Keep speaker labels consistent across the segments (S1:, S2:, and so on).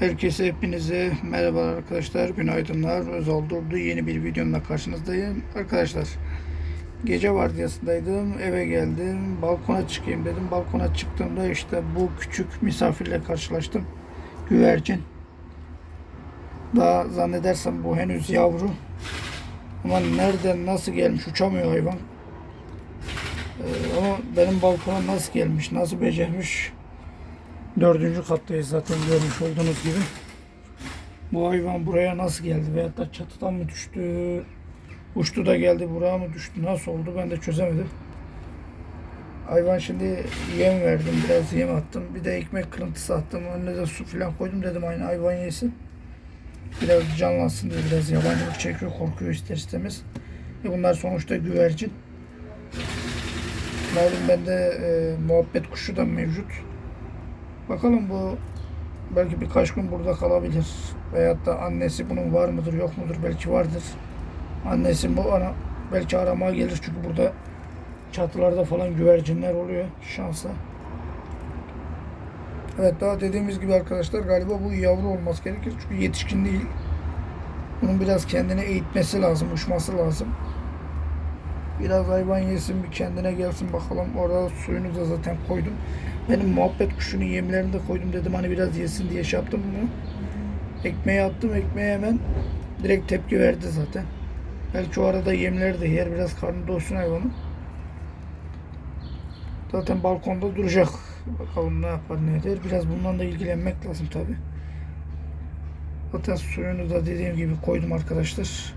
S1: Herkese hepinize merhaba arkadaşlar, günaydınlar. Özal Durdu yeni bir videomla karşınızdayım. Arkadaşlar gece vardiyasındaydım, eve geldim, balkona çıkayım dedim. Balkona çıktığımda işte bu küçük misafirle karşılaştım. Güvercin. Daha zannedersem bu henüz yavru. Ama nereden nasıl gelmiş uçamıyor hayvan. Ee, ama benim balkona nasıl gelmiş, nasıl becermiş Dördüncü kattayız zaten görmüş olduğunuz gibi. Bu hayvan buraya nasıl geldi veyahut da çatıdan mı düştü, uçtu da geldi buraya mı düştü, nasıl oldu ben de çözemedim. Hayvan şimdi yem verdim, biraz yem attım. Bir de ekmek kırıntısı attım. Önüne de su falan koydum dedim aynı hayvan yesin. Biraz canlansın diye biraz yabancılık çekiyor, korkuyor ister istemez. E bunlar sonuçta güvercin. Malum bende e, muhabbet kuşu da mevcut. Bakalım bu belki birkaç gün burada kalabilir. Veyahut da annesi bunun var mıdır yok mudur belki vardır. Annesi bu ana belki aramaya gelir çünkü burada çatılarda falan güvercinler oluyor şansa. Evet daha dediğimiz gibi arkadaşlar galiba bu yavru olması gerekir çünkü yetişkin değil. Bunun biraz kendini eğitmesi lazım, uçması lazım. Biraz hayvan yesin, bir kendine gelsin bakalım. Orada suyunu da zaten koydum. Benim muhabbet kuşunun yemlerini de koydum dedim hani biraz yesin diye şey yaptım bunu. Ekmeğe attım, ekmeğe hemen direkt tepki verdi zaten. Belki o arada yemleri de yer, biraz karnı doysun hayvanın. Zaten balkonda duracak. Bakalım ne yapar ne eder. Biraz bundan da ilgilenmek lazım tabi. Zaten suyunu da dediğim gibi koydum arkadaşlar.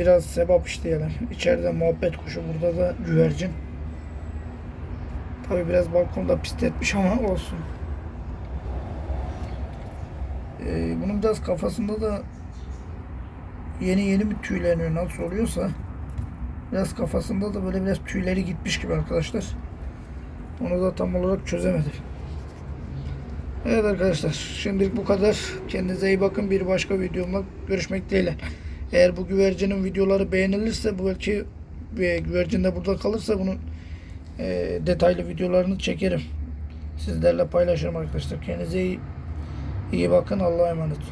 S1: Biraz sebap işleyelim. İçeride muhabbet kuşu, burada da güvercin. Tabi biraz balkonda pisletmiş ama olsun. Ee, bunun biraz kafasında da yeni yeni mi tüyleniyor nasıl oluyorsa biraz kafasında da böyle biraz tüyleri gitmiş gibi arkadaşlar. Onu da tam olarak çözemedim. Evet arkadaşlar şimdilik bu kadar. Kendinize iyi bakın. Bir başka videomla görüşmek dileğiyle. Eğer bu güvercinin videoları beğenilirse bu belki bir güvercin de burada kalırsa bunun e, detaylı videolarını çekerim. Sizlerle paylaşırım arkadaşlar. Kendinize iyi, iyi bakın. Allah'a emanet olun.